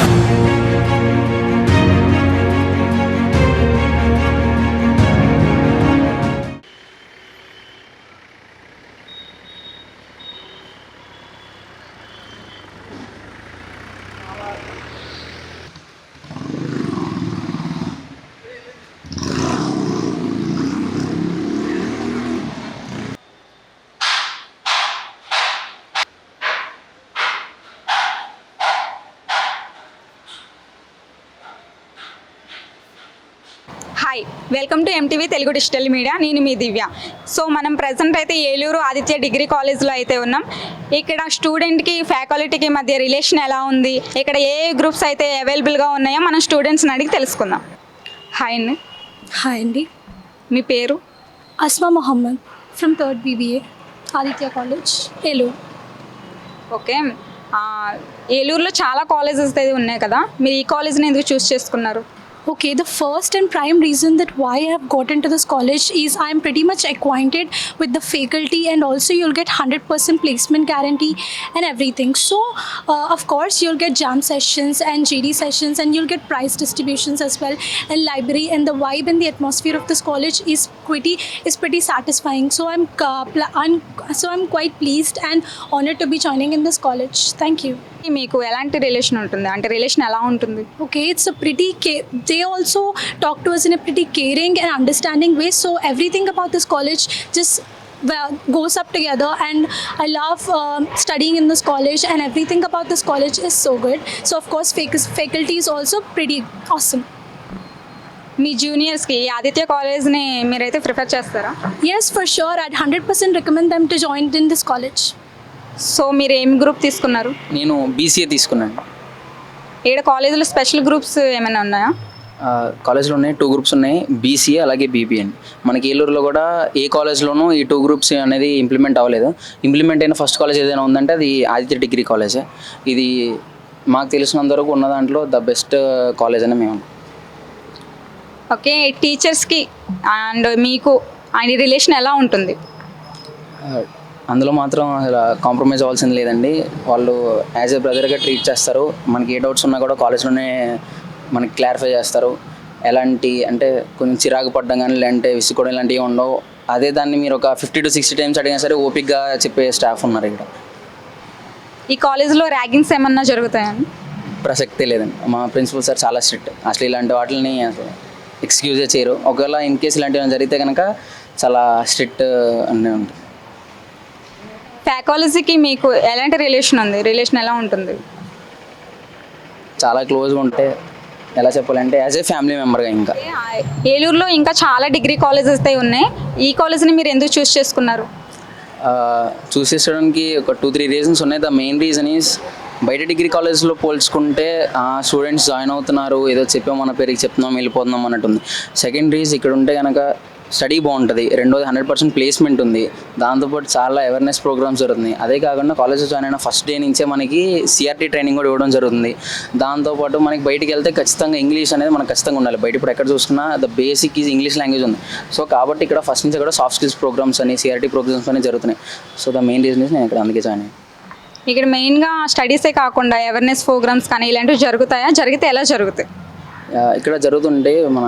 Hi welcome to MTV Telugu digital media నేను మీ దివ్య. So మనం ప్రజెంట్ అయితే ఏలూరు ఆదిత్య డిగ్రీ కాలేజ్లో అయితే ఉన్నాం. ఇక్కడ స్టూడెంట్కి ఫ్యాకల్టీకి మధ్య రిలేషన్ ఎలా ఉంది? ఇక్కడ ఏ ఏ గ్రూప్స్ అయితే అవైలబుల్గా ఉన్నాయో మనం స్టూడెంట్స్ని అడిగి తెలుసుకుందాం. హాయ్ అండి. హాయ్ అండి. మీ పేరు? Asma Mohammed. From third BBA Aditya college Eluru. Okay ఏలూరులో చాలా కాలేజెస్ అయితే ఉన్నాయి కదా. మీరు ఈ కాలేజ్ని ఎందుకు చూస్ చేసుకున్నారు? Okay, the first and prime reason that why I have got into this college is I'm pretty much acquainted with the faculty and also you'll get 100% placement guarantee and everything. So, uh, of course, you'll get jam sessions and GD sessions and you'll get prize distributions as well and library and the vibe and the atmosphere of this college is pretty is pretty satisfying. So I'm, uh, pl- I'm so I'm quite pleased and honored to be joining in this college. Thank you. మీకు ఎలాంటి relation ఉంటుంది అంటే relation ఎలా ఉంటుంది okay it's a pretty ca- they also talk to us in a pretty caring and understanding way so everything about this college just well, goes up together and i love um, studying in this college and everything about this college is so good so of course fac- faculty is also pretty awesome మీ జూనియర్స్కి ఆదిత్య కాలేజ్ని మీరైతే prefer చేస్తారా yes for sure i'd 100% recommend them to join in this college so మీరు ఏం group తీసుకున్నారు నేను BCA తీసుకున్నాను ఇక్కడ కాలేజీలో స్పెషల్ గ్రూప్స్ ఏమైనా ఉన్నాయా కాలేజ్లో ఉన్నాయి టూ గ్రూప్స్ ఉన్నాయి బీసీఏ అలాగే బీబీఎన్ మనకి ఏలూరులో కూడా ఏ కాలేజ్లోనూ ఈ టూ గ్రూప్స్ అనేది ఇంప్లిమెంట్ అవ్వలేదు. ఇంప్లిమెంట్ అయిన ఫస్ట్ కాలేజ్ ఏదైనా ఉందంటే అది ఆదిత్య డిగ్రీ కాలేజ్ ఇది మాకు తెలిసినంత వరకు ఉన్న దాంట్లో ద బెస్ట్ కాలేజ్ అని మేము ఓకే టీచర్స్కి అండ్ మీకు ఆయన రిలేషన్ ఎలా ఉంటుంది? అందులో మాత్రం అసలు కాంప్రమైజ్ అవ్వాల్సింది లేదండి. వాళ్ళు యాజ్ ఏ బ్రదర్గా ట్రీట్ చేస్తారు. మనకి ఏ డౌట్స్ ఉన్నా కూడా కాలేజ్లోనే మనకి క్లారిఫై చేస్తారు. ఎలాంటి అంటే కొంచెం చిరాకు పడ్డం కానీ లేదంటే విసుకోవడం ఇలాంటివి ఉండవు. అదే దాన్ని మీరు ఒక ఫిఫ్టీ టు సిక్స్టీ టైమ్స్ అడిగినా సరే ఓపిక్గా చెప్పే స్టాఫ్ ఉన్నారు ఇక్కడ. ఈ కాలేజ్లో ర్యాగింగ్స్ ఏమన్నా జరుగుతాయని ప్రసక్తే లేదండి. మా ప్రిన్సిపల్ సార్ చాలా స్ట్రిక్ట్ అసలు ఇలాంటి వాటిని అసలు ఎక్స్క్యూజే చేయరు. ఒకవేళ ఇన్ కేసు ఇలాంటివి జరిగితే కనుక చాలా స్ట్రిక్ట్ అన్నీ ఉంటుంది. ఫ్యాకాలజీకి మీకు ఎలాంటి రిలేషన్ ఉంది? రిలేషన్ ఎలా ఉంటుంది? చాలా క్లోజ్గా ఉంటే ఎలా చెప్పాలంటే యాజ్ ఏ ఫ్యామిలీ మెంబర్గా ఇంకా. ఏలూరులో ఇంకా చాలా డిగ్రీ కాలేజెస్ అయితే ఉన్నాయి. ఈ కాలేజ్ని మీరు ఎందుకు చూస్ చేసుకున్నారు? చూసేసడానికి ఒక టూ త్రీ రీజన్స్ ఉన్నాయి. ద మెయిన్ రీజన్ ఈస్ బయట డిగ్రీ కాలేజ్లో పోల్చుకుంటే స్టూడెంట్స్ జాయిన్ అవుతున్నారు. ఏదో చెప్పాం మన పేరుకి చెప్తున్నాం వెళ్ళిపోతున్నాం అన్నట్టుంది. సెకండ్ రీజ్ ఇక్కడ ఉంటే కనుక స్టడీ బాగుంటుంది. రెండోది హండ్రెడ్ పర్సెంట్ ప్లేస్మెంట్ ఉంది. దాంతోపాటు చాలా అవేర్నెస్ ప్రోగ్రామ్స్ జరుగుతుంది అదే కాకుండా కాలేజ్ జాయిన్ అయిన ఫస్ట్ డే నుంచే మనకి సిఆర్టీ ట్రైనింగ్ కూడా ఇవ్వడం జరుగుతుంది. దాంతోపాటు మనకి బయటికి వెళ్తే ఖచ్చితంగా ఇంగ్లీష్ అనేది మనకు ఖచ్చితంగా ఉండాలి. బయట ఇప్పుడు ఎక్కడ చూసుకున్నా the basic is English language ఉంది. సో కాబట్టి ఇక్కడ ఫస్ట్ నుంచి కూడా సాఫ్ట్ స్కిల్స్ ప్రోగ్రామ్స్ అని సిఆర్టీ ప్రోగ్రామ్స్ అని జరుగుతున్నాయి. సో ద మెయిన్ రీజన్ నేను ఇక్కడ అందుకే జాయిన్ అయ్యాను. ఇక్కడ మెయిన్గా స్టడీసే కాకుండా అవేర్నెస్ ప్రోగ్రామ్స్ కానీ ఇలాంటివి జరుగుతాయా? జరిగితే ఎలా జరుగుతాయి? ఇక్కడ జరుగుతుంటే మన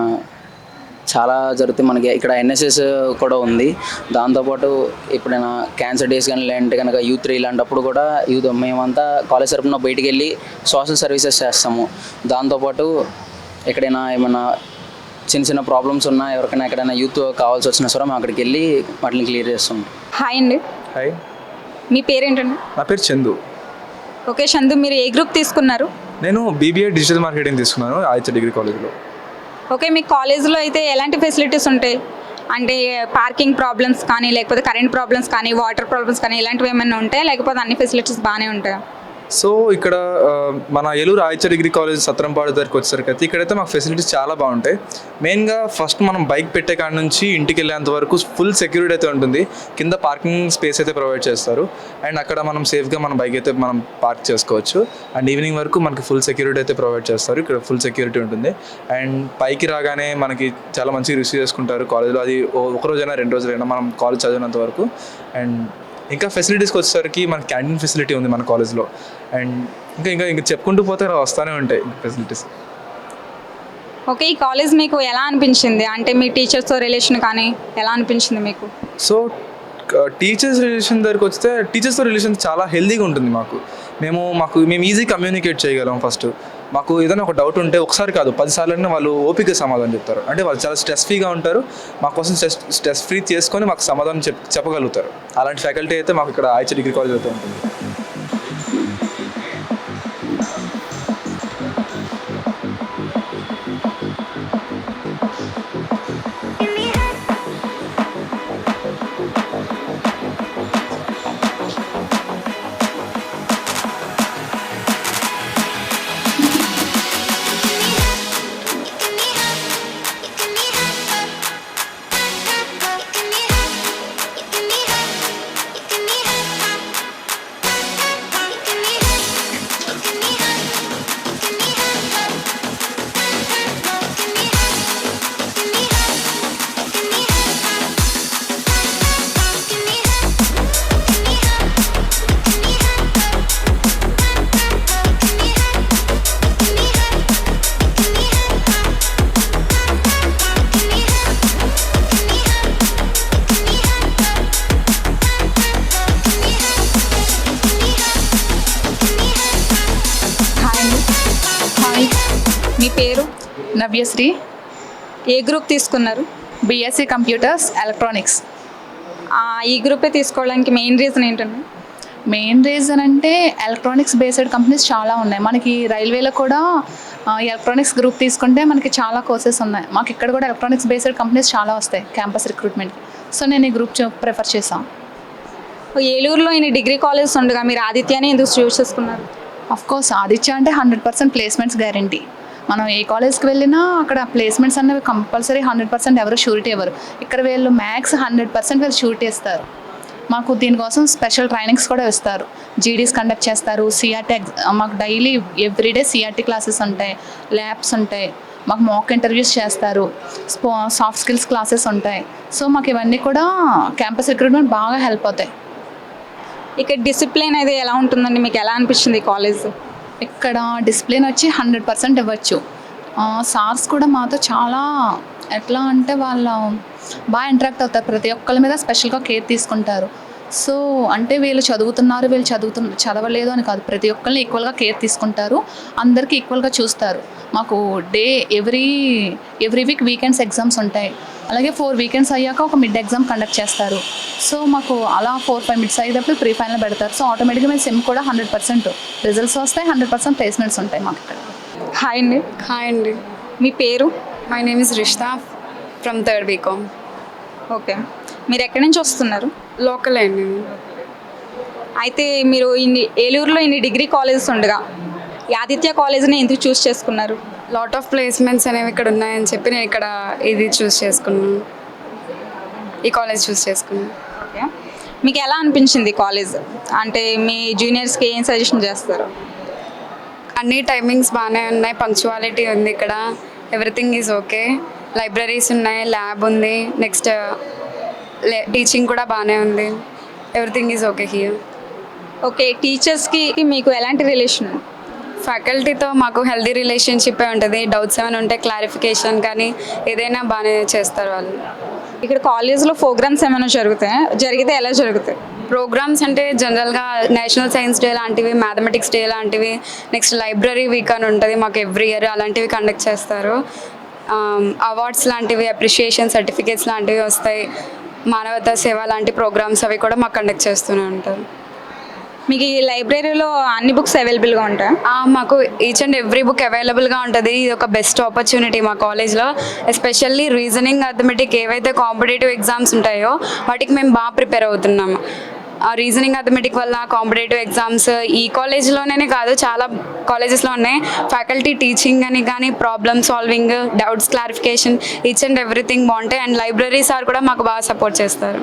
చాలా జరుగుతాయి. మనకి ఇక్కడ ఎన్ఎస్ఎస్ కూడా ఉంది. దాంతోపాటు ఎప్పుడైనా క్యాన్సర్ డేస్ కానీ లేదంటే కనుక యూత్ డే ఇలాంటప్పుడు కూడా యూత్ మేమంతా కాలేజ్ తరపున బయటికి వెళ్ళి సోషల్ సర్వీసెస్ చేస్తాము. దాంతోపాటు ఎక్కడైనా ఏమైనా చిన్న చిన్న ప్రాబ్లమ్స్ ఉన్నా ఎవరికైనా ఎక్కడైనా యూత్ కావాల్సి వచ్చినా సరే మేము అక్కడికి వెళ్ళి వాటిని క్లియర్ చేస్తాం. హాయ్ అండి. హాయ్ మీ పేరేంటండి? నా పేరు చందు. ఓకే చందు మీరు ఏ గ్రూప్ తీసుకున్నారు? నేను బీబీఏ డిజిటల్ మార్కెటింగ్ తీసుకున్నాను ఆదిత్య డిగ్రీ కాలేజ్లో. ఓకే మీ కాలేజ్లో అయితే ఎలాంటి ఫెసిలిటీస్ ఉంటాయి? అంటే పార్కింగ్ ప్రాబ్లమ్స్ కానీ లేకపోతే కరెంట్ ప్రాబ్లమ్స్ కానీ వాటర్ ప్రాబ్లమ్స్ కానీ ఇలాంటివి ఏమైనా ఉంటాయి? లేకపోతే అన్ని ఫెసిలిటీస్ బాగానే ఉంటాయా? సో ఇక్కడ మన ఏలూరు ఆదిత్య డిగ్రీ కాలేజ్ సత్రంపాడు దగ్గరికి వచ్చేసరికి అయితే ఇక్కడైతే మాకు ఫెసిలిటీస్ చాలా బాగుంటాయి. మెయిన్గా ఫస్ట్ మనం బైక్ పెట్టే కాడ నుంచి ఇంటికి వెళ్ళేంత వరకు ఫుల్ సెక్యూరిటీ అయితే ఉంటుంది. కింద పార్కింగ్ స్పేస్ అయితే ప్రొవైడ్ చేస్తారు. అండ్ అక్కడ మనం సేఫ్గా మన బైక్ అయితే మనం పార్క్ చేసుకోవచ్చు. అండ్ ఈవినింగ్ వరకు మనకి ఫుల్ సెక్యూరిటీ అయితే ప్రొవైడ్ చేస్తారు. ఇక్కడ ఫుల్ సెక్యూరిటీ ఉంటుంది. అండ్ పైకి రాగానే మనకి చాలా మంచిగా రిసీవ్ చేసుకుంటారు కాలేజ్లో. అది ఒక రోజైనా రెండు రోజులైనా మనం కాలేజ్ చదివినంత వరకు. అండ్ ఇంకా ఫెసిలిటీస్కి వచ్చేసరికి మన క్యాంటీన్ ఫెసిలిటీ ఉంది మన కాలేజ్లో అండ్ ఇంకా ఇంకా ఇంకా చెప్పుకుంటూ పోతే వస్తూనే ఉంటాయి ఫెసిలిటీస్ ఓకే ఈ కాలేజ్ మీకు ఎలా అనిపించింది? అంటే మీ టీచర్స్తో రిలేషన్ కానీ ఎలా అనిపించింది మీకు? సో టీచర్స్ రిలేషన్ దగ్గరికి వస్తే టీచర్స్తో రిలేషన్ చాలా హెల్దీగా ఉంటుంది మాకు. మేము మాకు మేము ఈజీ కమ్యూనికేట్ చేయగలం ఫస్ట్ మాకు ఏదైనా ఒక డౌట్ ఉంటే ఒకసారి కాదు పదిసార్లు వాళ్ళు ఓపిక సమాధానం చెప్తారు. అంటే వాళ్ళు చాలా స్ట్రెస్ ఫ్రీగా ఉంటారు. మా కోసం స్ట్రెస్ స్ట్రెస్ ఫ్రీ చేసుకొని మాకు సమాధానం చెప్ చెప్పగలుగుతారు. అలాంటి ఫ్యాకల్టీ అయితే మాకు ఇక్కడ ఐచ్ డిగ్రీ కాలేజ్ అయితే ఉంటుంది. పేరు? నవ్యశ్రీ ఏ గ్రూప్ తీసుకున్నారు? BSc computers electronics. ఈ గ్రూపే తీసుకోవడానికి మెయిన్ రీజన్ ఏంటండి? మెయిన్ రీజన్ అంటే ఎలక్ట్రానిక్స్ బేస్డ్ కంపెనీస్ చాలా ఉన్నాయి. మనకి రైల్వేలో కూడా ఎలక్ట్రానిక్స్ గ్రూప్ తీసుకుంటే మనకి చాలా కోర్సెస్ ఉన్నాయి. మాకు ఇక్కడ కూడా ఎలక్ట్రానిక్స్ బేస్డ్ కంపెనీస్ చాలా వస్తాయి క్యాంపస్ రిక్రూట్మెంట్ సో నేను ఈ గ్రూప్ ప్రిఫర్ చేసాను ఏలూరులో ఇన్ని డిగ్రీ కాలేజెస్ ఉండగా మీరు ఆదిత్యాన్ని ఎందుకు చూస్ చేసుకున్నారు? అఫ్ కోర్స్ ఆదిత్య అంటే హండ్రెడ్ పర్సెంట్ ప్లేస్మెంట్స్ గ్యారంటీ. మనం ఏ కాలేజ్కి వెళ్ళినా అక్కడ ప్లేస్మెంట్స్ అనేవి కంపల్సరీ హండ్రెడ్ పర్సెంట్ ఎవరు షూరిటీ ఇవ్వరు. ఇక్కడ వీళ్ళు మ్యాక్స్ హండ్రెడ్ పర్సెంట్ వీళ్ళు షూరిటీ ఇస్తారు. మాకు దీనికోసం స్పెషల్ ట్రైనింగ్స్ కూడా ఇస్తారు. జీడీస్ కండక్ట్ చేస్తారు. సిఆర్టీ మాకు డైలీ ఎవ్రీడే సిఆర్టీ క్లాసెస్ ఉంటాయి. ల్యాబ్స్ ఉంటాయి. మాకు మాక్ ఇంటర్వ్యూస్ చేస్తారు. స్పో సాఫ్ట్ స్కిల్స్ క్లాసెస్ ఉంటాయి. సో మాకు ఇవన్నీ కూడా క్యాంపస్ రిక్రూట్మెంట్ బాగా హెల్ప్ అవుతాయి. ఇక్కడ డిసిప్లిన్ అయితే ఎలా ఉంటుందండి? మీకు ఎలా అనిపించింది ఈ కాలేజ్ ఇక్కడ డిసిప్లిన్ వచ్చి హండ్రెడ్ పర్సెంట్ ఇవ్వచ్చు. సార్స్ కూడా మాతో చాలా ఎట్లా అంటే వాళ్ళ బాగా ఇంటరాక్ట్ అవుతారు. ప్రతి ఒక్కరి మీద స్పెషల్గా కేర్ తీసుకుంటారు. సో అంటే వీళ్ళు చదువుతున్నారు వీళ్ళు చదువుతు చదవలేదు అని కాదు. ప్రతి ఒక్కరిని ఈక్వల్గా కేర్ తీసుకుంటారు. అందరికీ ఈక్వల్గా చూస్తారు. మాకు day every every week weekends exams ఉంటాయి. అలాగే ఫోర్ వీకెండ్స్ అయ్యాక ఒక మిడ్ ఎగ్జామ్ కండక్ట్ చేస్తారు. సో మాకు అలా ఫోర్ ఫైవ్ మిడ్స్ అయ్యేటప్పుడు ప్రీ ఫైనల్ పెడతారు. సో ఆటోమేటిక్గా మేము సెమ్ కూడా హండ్రెడ్ పర్సెంట్ రిజల్ట్స్ వస్తాయి హండ్రెడ్ పర్సెంట్ ప్లేస్మెంట్స్ ఉంటాయి మాకు ఇక్కడ. హాయ్ అండి. హాయ్ అండి. మీ పేరు? My name is Rishta from third BCom okay మీరు ఎక్కడి నుంచి వస్తున్నారు? లోకల్ అండి. అయితే మీరు ఇన్ని ఏలూరులో ఇన్ని డిగ్రీ కాలేజెస్ ఉండగా ఈ ఆదిత్య కాలేజ్ని ఎందుకు చూస్ చేసుకున్నారు? లాట్ ఆఫ్ ప్లేస్మెంట్స్ అనేవి ఇక్కడ ఉన్నాయని చెప్పి నేను ఇక్కడ ఇది చూస్ చేసుకున్నాను ఈ కాలేజ్ చూస్ చేసుకున్నాను ఓకే మీకు ఎలా అనిపించింది కాలేజ్ అంటే మీ జూనియర్స్కి ఏం సజెషన్ చేస్తారు? అన్ని టైమింగ్స్ బాగానే ఉన్నాయి పంక్చువాలిటీ ఉంది ఇక్కడ. ఎవ్రీథింగ్ ఈజ్ ఓకే లైబ్రరీస్ ఉన్నాయి ల్యాబ్ ఉంది. నెక్స్ట్ టీచింగ్ కూడా బాగానే ఉంది. Everything is okay here okay టీచర్స్కి మీకు ఎలాంటి రిలేషన్ ఫ్యాకల్టీతో మాకు హెల్దీ రిలేషన్షిప్ ఉంటుంది. డౌట్స్ ఏమైనా ఉంటే క్లారిఫికేషన్ కానీ ఏదైనా బాగానే చేస్తారు వాళ్ళు. ఇక్కడ కాలేజ్లో ప్రోగ్రామ్స్ ఏమైనా జరుగుతాయి? జరిగితే ఎలా జరుగుతాయి? ప్రోగ్రామ్స్ అంటే జనరల్గా నేషనల్ సైన్స్ డే లాంటివి మ్యాథమెటిక్స్ డే లాంటివి నెక్స్ట్ లైబ్రరీ వీక్ అని ఉంటుంది. మాకు ఎవ్రీ ఇయర్ అలాంటివి కండక్ట్ చేస్తారు. అవార్డ్స్ లాంటివి అప్రిషియేషన్ సర్టిఫికేట్స్ లాంటివి వస్తాయి. మానవతా సేవ లాంటి ప్రోగ్రామ్స్ అవి కూడా మాకు కండక్ట్ చేస్తూనే ఉంటారు. మీకు ఈ లైబ్రరీలో అన్ని బుక్స్ అవైలబుల్గా ఉంటాయి? మాకు ఈచ్ అండ్ ఎవ్రీ బుక్ అవైలబుల్గా ఉంటుంది. ఇది ఒక బెస్ట్ ఆపర్చునిటీ మా కాలేజ్లో. ఎస్పెషల్లీ రీజనింగ్ అథమెటిక్ ఏవైతే కాంపిటేటివ్ ఎగ్జామ్స్ ఉంటాయో వాటికి మేము బాగా ప్రిపేర్ అవుతున్నాము ఆ రీజనింగ్ అథమెటిక్ వల్ల కాంపిటేటివ్ ఎగ్జామ్స్ ఈ కాలేజ్లోనే కాదు చాలా కాలేజెస్లో ఉన్నాయి ఫ్యాకల్టీ టీచింగ్ అని కానీ problem solving doubts clarification each and everything బాగుంటాయి. అండ్ లైబ్రరీ సార్ కూడా మాకు బాగా సపోర్ట్ చేస్తారు.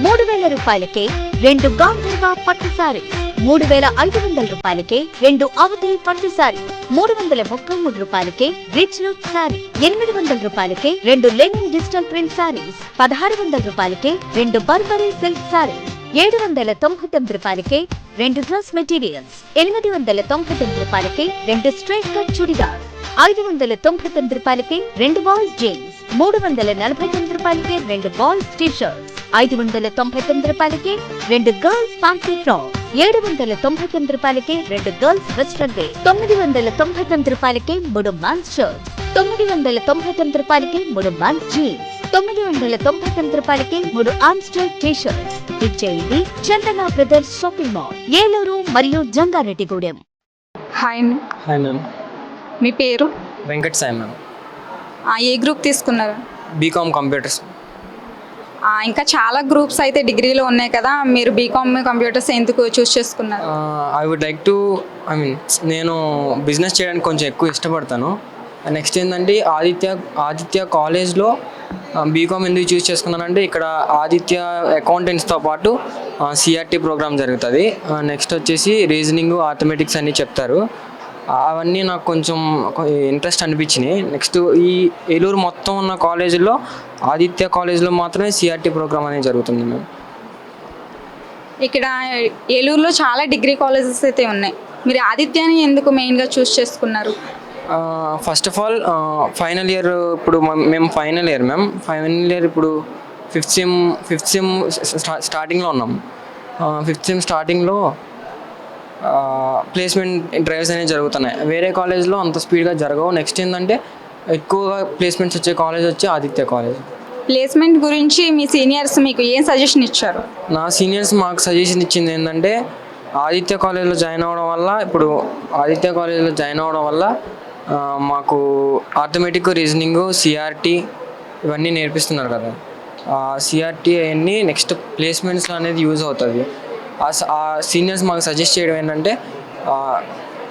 మూడు వేల రూపాయలకే రెండు గాంధర్వ పట్టు సారీ మూడు వేల ఐదు వందల రూపాయలకే రెండు అవధి పట్టు సారీ మూడు వందల ముప్పై మూడు రూపాయలకే రిచ్ లుక్ సారీ ఎనిమిది వందల రూపాయలకే రెండు లెనిన్ డిజిటల్ ప్రింట్ సారీస్ పదహారు వందల రూపాయలకే రెండు బర్బరీ సిల్క్ సారీ ఏడు వందల తొంభై తొమ్మిది రూపాయలకే రెండు డ్రెస్ మెటీరియల్స్. ఎనిమిది వందల తొంభై తొమ్మిది రూపాయలకే రెండు స్ట్రైట్ కట్ చుడిదార్. ఐదు వందల తొంభై తొమ్మిది రూపాయలకి రెండు బాల్ జీన్స్. మూడు వందల నలభై తొమ్మిది రూపాయలకి రెండు బాల్ టీ షర్ట్స్ ఐదు వందల తొంభై తొమ్మిది రూపాయలకి రెండు గర్ల్స్ ఫ్యాన్సీ ఫ్రాక్ ఏడు వందల తొంభై తొమ్మిది రూపాయలకి రెండు గర్ల్స్ వెస్ట్రన్ వేర్ తొమ్మిది వందల తొంభై తొమ్మిది రూపాయలకి మూడు మ్యాన్స్ షర్ట్స్ తొమ్మిది వందల తొంభై తొమ్మిది రూపాయలకి మూడు మ్యాన్స్ జీన్స్ తొమ్మిది వందల తొంభై తొమ్మిది రూపాయలకి మూడు ఆమ్స్టర్ టీ షర్ట్స్ ఇచ్చేయండి Chandana brothers shopping mall Eluru మరియు జంగారెడ్డిగూడెం. హాయ్ హాయ్ మ్యామ్ మీ పేరు? వెంకట్ సాయి మ్యామ్ ఆ, ఏ గ్రూప్ తీసుకున్నారు? బీకామ్ కంప్యూటర్స్ ఇంకా చాలా గ్రూప్స్ అయితే డిగ్రీలో ఉన్నాయి కదా మీరు బీకామ్ కంప్యూటర్స్ ఎందుకు చూస్ చేసుకున్నారు? I would like to I mean నేను బిజినెస్ చేయడానికి కొంచెం ఎక్కువ ఇష్టపడతాను. నెక్స్ట్ ఏంటంటే ఆదిత్య ఆదిత్య కాలేజ్లో బీకామ్ ఎందుకు చూస్ చేసుకున్నానంటే ఇక్కడ ఆదిత్య అకౌంటెంట్స్తో పాటు సిఆర్టీ ప్రోగ్రామ్ జరుగుతుంది. నెక్స్ట్ వచ్చేసి రీజనింగ్ ఆథమెటిక్స్ అన్నీ చెప్తారు. అవన్నీ నాకు కొంచెం ఇంట్రెస్ట్ అనిపించినాయి. నెక్స్ట్ ఈ ఏలూరు మొత్తం ఉన్న కాలేజీల్లో ఆదిత్య కాలేజ్లో మాత్రమే సిఆర్టీ ప్రోగ్రామ్ అనేది జరుగుతుంది మ్యామ్ ఇక్కడ ఏలూరులో చాలా డిగ్రీ కాలేజెస్ అయితే ఉన్నాయి. మీరు ఆదిత్యాన్ని ఎందుకు మెయిన్గా చూస్ చేసుకున్నారు? First of all final year ఇప్పుడు మేము final year ma'am final year ఇప్పుడు ఫిఫ్త్ సిమ్ ఫిఫ్త్ సిమ్ స్టార్టింగ్లో ఉన్నాం. ఫిఫ్త్ సిమ్ స్టార్టింగ్లో ప్లేస్మెంట్ డ్రైవ్స్ అనేవి జరుగుతున్నాయి. వేరే కాలేజ్లో అంత స్పీడ్గా జరగవు. నెక్స్ట్ ఏంటంటే ఎక్కువగా ప్లేస్మెంట్స్ వచ్చే కాలేజ్ వచ్చి ఆదిత్య కాలేజ్. ప్లేస్మెంట్ గురించి మీ సీనియర్స్ మీకు ఏం సజెషన్ ఇచ్చారు? నా సీనియర్స్ మాకు సజెషన్ ఇచ్చింది ఏంటంటే ఆదిత్య కాలేజ్లో జాయిన్ అవ్వడం వల్ల ఇప్పుడు ఆదిత్య కాలేజ్లో జాయిన్ అవ్వడం వల్ల మాకు ఆర్థమెటిక్ రీజనింగ్ సిఆర్టీ ఇవన్నీ నేర్పిస్తున్నారు కదా. సిఆర్టీ అవన్నీ నెక్స్ట్ ప్లేస్మెంట్స్లో అనేది యూజ్ అవుతుంది. ఆ స- ఆ సీనియర్స్ మాకు సజెస్ట్ చేయడం ఏంటంటే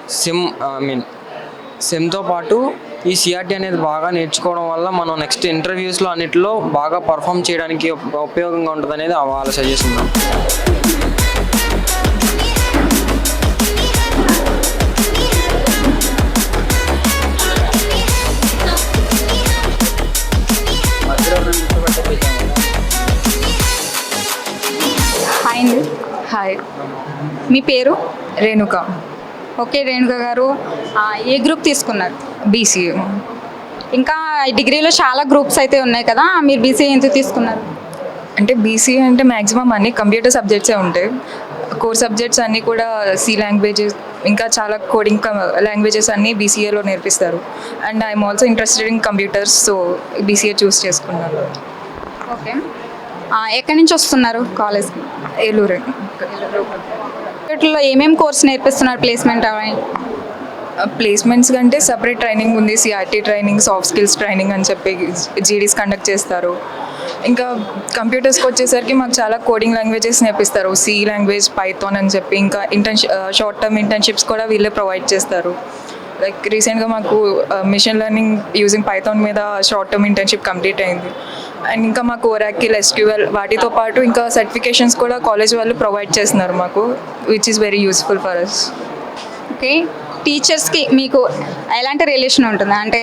సిమ్ ఐ మీన్ సెమ్తో పాటు ఈ సిఆర్టీ అనేది బాగా నేర్చుకోవడం వల్ల మనం నెక్స్ట్ ఇంటర్వ్యూస్లో అన్నిటిలో బాగా పర్ఫామ్ చేయడానికి ఉపయోగంగా ఉంటుంది అనేది వాళ్ళ సజెషన్. హాయ్. మీ పేరు? రేణుక. ఓకే రేణుక గారు. ఏ గ్రూప్ తీసుకున్నారు? బీసీఏ ఇంకా డిగ్రీలో చాలా గ్రూప్స్ అయితే ఉన్నాయి కదా మీరు బీసీ ఎందుకు తీసుకున్నారు? అంటే బీసీఏ అంటే మ్యాక్సిమం అన్ని కంప్యూటర్ సబ్జెక్ట్సే ఉంటాయి. కోర్ సబ్జెక్ట్స్ అన్నీ కూడా సి లాంగ్వేజెస్ ఇంకా చాలా కోడింగ్ లాంగ్వేజెస్ అన్నీ బీసీఏలో నేర్పిస్తారు. And I'm also interested in computers so BCA choose చేసుకున్నాను. ఓకే. ఎక్కడి నుంచి వస్తున్నారు కాలేజ్కి ఏలూరు? వీటిలో ఏమేమి కోర్స్ నేర్పిస్తున్నారు ప్లేస్మెంట్ అవి? ప్లేస్మెంట్స్ కంటే సపరేట్ ట్రైనింగ్ ఉంది CRT training soft skills training అని చెప్పి జీడీస్ కండక్ట్ చేస్తారు. ఇంకా కంప్యూటర్స్కి వచ్చేసరికి మాకు చాలా కోడింగ్ లాంగ్వేజెస్ నేర్పిస్తారు. సి లాంగ్వేజ్ పైథాన్ అని చెప్పి ఇంకా ఇంటర్న్షిప్ షార్ట్ టర్మ్ ఇంటర్న్షిప్స్ కూడా వీళ్ళే ప్రొవైడ్ చేస్తారు. లైక్ రీసెంట్గా మాకు మిషన్ లెర్నింగ్ యూజింగ్ పైథాన్ మీద షార్ట్ టర్మ్ ఇంటర్న్షిప్ కంప్లీట్ అయింది. అండ్ ఇంకా మాకు ఒరాకిల్ ఎస్క్యూఎల్ వాటితో పాటు ఇంకా సర్టిఫికేషన్స్ కూడా కాలేజ్ వాళ్ళు ప్రొవైడ్ చేస్తున్నారు మాకు which is very useful for us okay. టీచర్స్కి మీకు ఎలాంటి రిలేషన్ ఉంటుంది? అంటే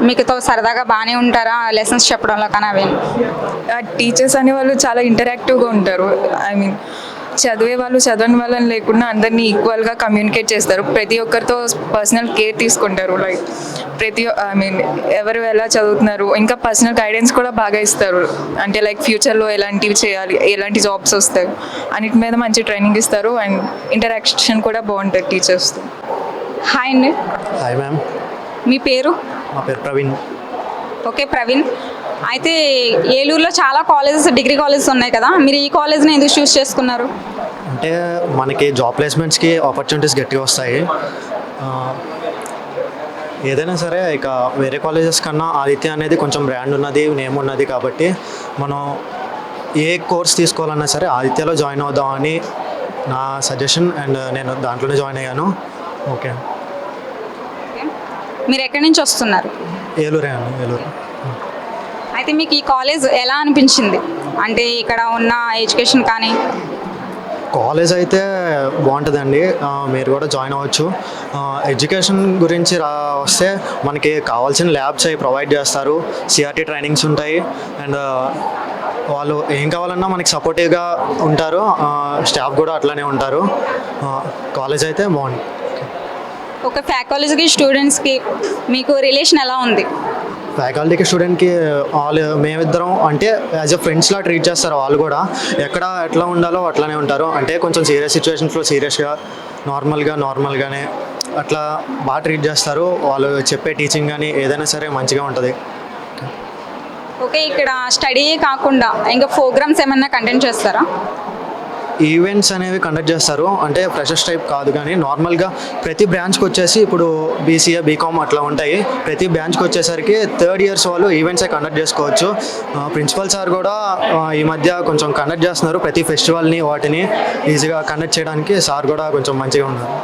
మీకుతో సరదాగా బాగానే ఉంటారా? లెసన్స్ చెప్పడంలో కానీ అవి? టీచర్స్ అనే వాళ్ళు చాలా ఇంటరాక్టివ్గా ఉంటారు. ఐ మీన్ చదివే వాళ్ళు చదవని వాళ్ళని లేకుండా అందరినీ ఈక్వల్గా కమ్యూనికేట్ చేస్తారు. ప్రతి ఒక్కరితో పర్సనల్ కేర్ తీసుకుంటారు. లైక్ ప్రతి ఐ మీన్ ఎవరు ఎలా చదువుతున్నారు ఇంకా పర్సనల్ గైడెన్స్ కూడా బాగా ఇస్తారు. అంటే లైక్ ఫ్యూచర్లో ఎలాంటివి చేయాలి ఎలాంటి జాబ్స్ వస్తాయి అన్నిటి మీద మంచి ట్రైనింగ్ ఇస్తారు అండ్ ఇంటరాక్షన్ కూడా బాగుంటుంది టీచర్స్తో హాయ్ అండి హాయ్ మ్యామ్ మీ పేరు? మా పేరు ప్రవీణ్. ఓకే ప్రవీణ్. అయితే ఏలూరులో చాలా కాలేజెస్ డిగ్రీ కాలేజెస్ ఉన్నాయి కదా మీరు ఈ కాలేజ్ని ఎందుకు చూస్ చేసుకున్నారు? అంటే మనకి జాబ్ ప్లేస్మెంట్స్కి ఆపర్చునిటీస్ గట్టిగా వస్తాయి. ఏదైనా సరే ఇక వేరే కాలేజెస్ కన్నా ఆదిత్య అనేది కొంచెం బ్రాండ్ ఉన్నది నేమ్ ఉన్నది కాబట్టి మనం ఏ కోర్స్ తీసుకోవాలన్నా సరే ఆదిత్యలో జాయిన్ అవుదామని నా సజెషన్ అండ్ నేను దాంట్లోనే జాయిన్ అయ్యాను. ఓకే మీరు ఎక్కడి నుంచి వస్తున్నారు? ఏలూరే అండి ఏలూరు. అయితే మీకు ఈ కాలేజ్ ఎలా అనిపించింది? అంటే ఇక్కడ ఉన్న ఎడ్యుకేషన్ కానీ కాలేజ్ అయితే బాగుంటుందండి. మీరు కూడా జాయిన్ అవ్వచ్చు. ఎడ్యుకేషన్ గురించి రా వస్తే మనకి కావాల్సిన ల్యాబ్స్ అవి ప్రొవైడ్ చేస్తారు. సిఆర్టీ ట్రైనింగ్స్ ఉంటాయి. అండ్ వాళ్ళు ఏం కావాలన్నా మనకి సపోర్టివ్గా ఉంటారు. స్టాఫ్ కూడా అట్లానే ఉంటారు. కాలేజ్ అయితే బాగుంది. ఒక ఫ్యాకాలజీకి స్టూడెంట్స్కి మీకు రిలేషన్ ఎలా ఉంది? ఫ్యాకల్టీకి స్టూడెంట్కి వాళ్ళు మేమిద్దరం అంటే యాజ్ అ ఫ్రెండ్స్లా ట్రీట్ చేస్తారు వాళ్ళు కూడా. ఎక్కడ ఎట్లా ఉండాలో అట్లానే ఉంటారు. అంటే కొంచెం సీరియస్ సిచ్యువేషన్స్లో సీరియస్గా నార్మల్గా నార్మల్గానే అట్లా బాగా ట్రీట్ చేస్తారు. వాళ్ళు చెప్పే టీచింగ్ కానీ ఏదైనా సరే మంచిగా ఉంటుంది. ఓకే ఇక్కడ స్టడీ కాకుండా ఇంకా ప్రోగ్రామ్స్ ఏమన్నా కంటెంట్ చేస్తారా? ఈవెంట్స్ అనేవి కండక్ట్ చేస్తారు. అంటే ఫ్రెషర్స్ టైప్ కాదు కానీ నార్మల్గా ప్రతి బ్రాంచ్కి వచ్చేసి ఇప్పుడు బీసీఏ బీకామ్ అట్లా ఉంటాయి. ప్రతి బ్రాంచ్కి వచ్చేసరికి థర్డ్ ఇయర్స్ వాళ్ళు ఈవెంట్సే కండక్ట్ చేసుకోవచ్చు. ప్రిన్సిపల్ సార్ కూడా ఈ మధ్య కొంచెం కండక్ట్ చేస్తున్నారు. ప్రతి ఫెస్టివల్ని వాటిని ఈజీగా కండక్ట్ చేయడానికి సార్ కూడా కొంచెం మంచిగా ఉన్నారు.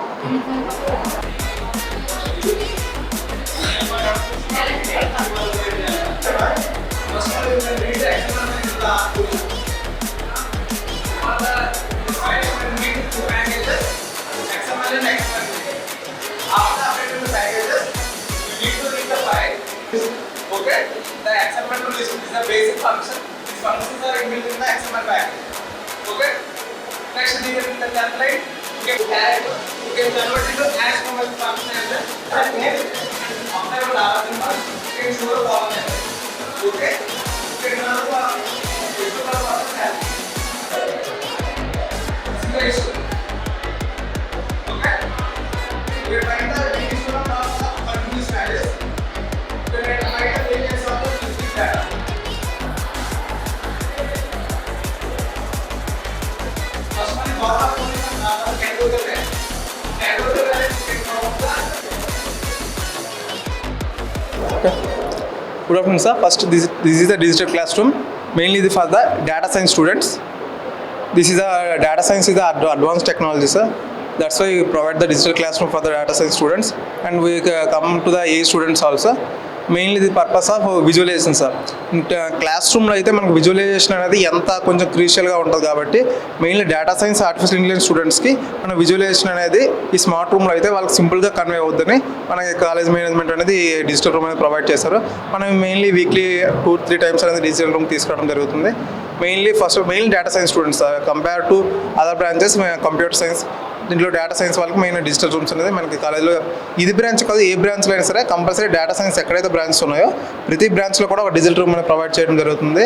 Function. These functions are inbuilt in the XML package. Okay, next we will. You can add, you can convert it to as normal function and then that name. After you are in you can a column. Okay, Good afternoon, sir. First, this, this is the digital classroom, mainly for the data science students. This is a data science is the advanced technology, sir. That's why we provide the digital classroom for the data science students, and we uh, come to the A students also. Mainly the purpose of visualization sir class రూమ్లో అయితే మనకు visualisation అనేది ఎంత కొంచెం క్రూషియల్గా ఉంటుంది కాబట్టి mainly data science artificial intelligence స్టూడెంట్స్కి మన విజువలైజేషన్ అనేది ఈ స్మార్ట్ రూమ్లో అయితే వాళ్ళకి సింపుల్గా కన్వే అవుద్దని మనకి కాలేజ్ మేనేజ్మెంట్ అనేది డిజిటల్ రూమ్ అనేది ప్రొవైడ్ చేస్తారు మనం mainly weekly two three times అనేది డిజిటల్ రూమ్ తీసుకురావడం జరుగుతుంది. Mainly first main data science students compare to other branches computer science దీంట్లో డేటా సైన్స్ వాళ్ళకి మెయిన్ డిజిటల్ రూమ్స్ అనేది మనకి కాలేజ్లో ఇది బ్రాంచ్ కాదు ఏ బ్రాంచ్లో అయినా సరే కంపల్సరీ డేటా సైన్స్ ఎక్కడైతే బ్రాంచెస్ ఉన్నాయో ప్రతి బ్రాంచ్లో కూడా ఒక డిజిటల్ రూమ్ అనేది ప్రొవైడ్ చేయడం జరుగుతుంది.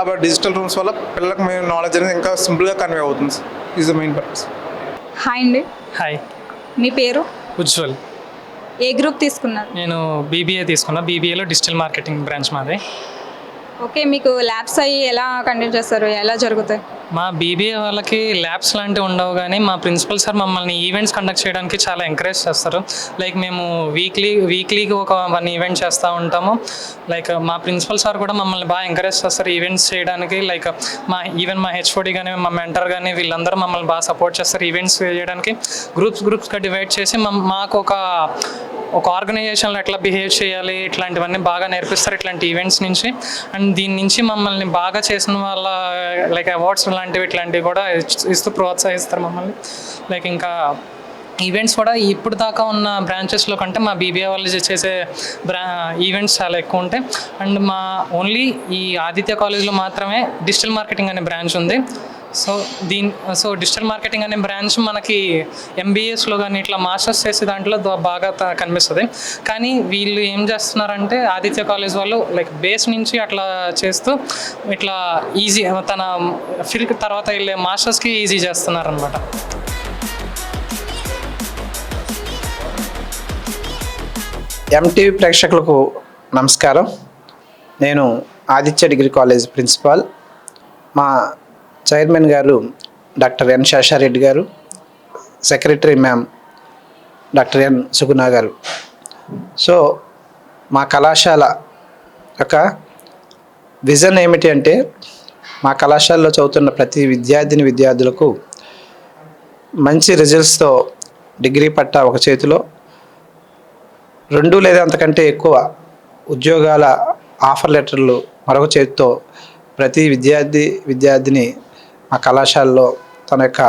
అప్పుడు డిజిటల్ రూమ్స్ వల్ల పిల్లలకు మెయిన్ నాలెడ్జ్ అనేది ఇంకా సింపుల్గా కన్వే అవుతుంది. Is the main purpose hi అండి. హాయ్ మీ పేరు? ఉజ్వల్. ఏ గ్రూప్ తీసుకున్నారు? నేను బీబీఏ తీసుకున్నా. బీబీఏలో డిజిటల్ మార్కెటింగ్ బ్రాంచ్ మాది. ఓకే మీకు ల్యాబ్స్ అవి ఎలా కండక్ట్ చేస్తారు? ఎలా జరుగుతాయి? మా బీబీఏ వాళ్ళకి ల్యాబ్స్ లాంటివి ఉండవు కానీ మా ప్రిన్సిపల్ సార్ మమ్మల్ని ఈవెంట్స్ కండక్ట్ చేయడానికి చాలా ఎంకరేజ్ చేస్తారు. లైక్ మేము వీక్లీ వీక్లీకి ఒక వన్ ఈవెంట్ చేస్తూ ఉంటాము. లైక్ మా ప్రిన్సిపల్ సార్ కూడా మమ్మల్ని బాగా ఎంకరేజ్ చేస్తారు ఈవెంట్స్ చేయడానికి. లైక్ మా ఈవెన్ మా హెచ్ఓడి కానీ మా మెంటర్ కానీ వీళ్ళందరూ మమ్మల్ని బాగా సపోర్ట్ చేస్తారు ఈవెంట్స్ చేయడానికి. గ్రూప్స్ గ్రూప్స్గా డివైడ్ చేసి మాకు ఒక ఒక ఆర్గనైజేషన్లో ఎట్లా బిహేవ్ చేయాలి ఇట్లాంటివన్నీ బాగా నేర్పిస్తారు ఇట్లాంటి ఈవెంట్స్ నుంచి. అండ్ దీని నుంచి మమ్మల్ని బాగా చేసిన వాళ్ళ లైక్ అవార్డ్స్ లాంటివి ఇట్లాంటివి కూడా ఇస్తూ ప్రోత్సహిస్తారు మమ్మల్ని. లైక్ ఇంకా ఈవెంట్స్ కూడా ఇప్పుడు దాకా ఉన్న బ్రాంచెస్లో కంటే మా బీబీఏ వాళ్ళు చేసే బ్రా ఈవెంట్స్ చాలా ఎక్కువ ఉంటాయి. అండ్ మా ఓన్లీ ఈ ఆదిత్య కాలేజ్లో మాత్రమే డిజిటల్ మార్కెటింగ్ అనే బ్రాంచ్ ఉంది. సో దీని సో డిజిటల్ మార్కెటింగ్ అనే బ్రాంచ్ మనకి ఎంబీఎస్లో కానీ ఇట్లా మాస్టర్స్ చేసే దాంట్లో బాగా కనిపిస్తుంది. కానీ వీళ్ళు ఏం చేస్తున్నారంటే ఆదిత్య కాలేజ్ వాళ్ళు లైక్ బేస్ నుంచి అట్లా చేస్తూ ఇట్లా ఈజీ తన ఫీల్డ్ తర్వాత వెళ్ళే మాస్టర్స్కి ఈజీ చేస్తున్నారు అనమాట ఎంటీవీ ప్రేక్షకులకు నమస్కారం. నేను ఆదిత్య డిగ్రీ కాలేజ్ ప్రిన్సిపాల్. మా చైర్మన్ గారు డాక్టర్ ఎన్ శేషారెడ్డి గారు secretary ma'am doctor N Suguna గారు. సో మా కళాశాల యొక్క విజన్ ఏమిటి అంటే మా కళాశాలలో చదువుతున్న ప్రతి విద్యార్థిని విద్యార్థులకు మంచి రిజల్ట్స్తో డిగ్రీ పట్టా ఒక చేతిలో. రెండు లేదా అంతకంటే ఎక్కువ ఉద్యోగాల ఆఫర్ లెటర్లు మరొక చేతితో ప్రతి విద్యార్థి విద్యార్థిని మా కళాశాలలో తన యొక్క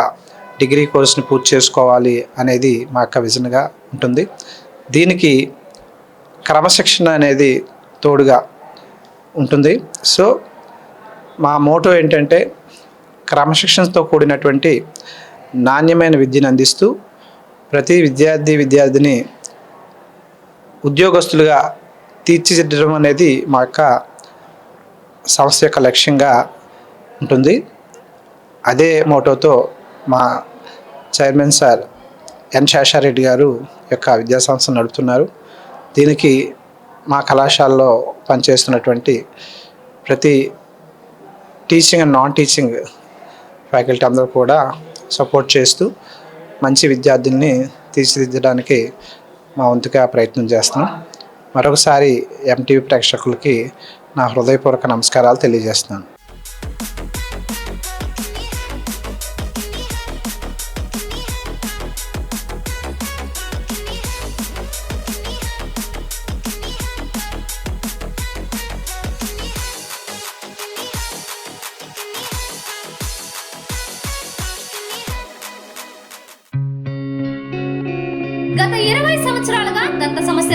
డిగ్రీ కోర్సుని పూర్తి చేసుకోవాలి అనేది మా యొక్క విజన్గా ఉంటుంది. దీనికి క్రమశిక్షణ అనేది తోడుగా ఉంటుంది. సో మా మోటో ఏంటంటే క్రమశిక్షణతో కూడినటువంటి నాణ్యమైన విద్యను అందిస్తూ ప్రతి విద్యార్థి విద్యార్థిని ఉద్యోగస్తులుగా తీర్చిదిద్దడం అనేది మా యొక్క సంస్థ యొక్క లక్ష్యంగా ఉంటుంది. అదే మోటోతో మా చైర్మన్ సార్ ఎన్ శేషారెడ్డి గారు యొక్క విద్యా సంస్థ నడుపుతున్నారు. దీనికి మా కళాశాలలో పనిచేస్తున్నటువంటి ప్రతి teaching and non teaching faculty అందరూ కూడా సపోర్ట్ చేస్తూ మంచి విద్యార్థుల్ని తీర్చిదిద్దడానికి మా వంతుగా ప్రయత్నం చేస్తున్నాం. మరొకసారి ఎంటీవీ ప్రేక్షకులకి నా హృదయపూర్వక నమస్కారాలు తెలియజేస్తున్నాను.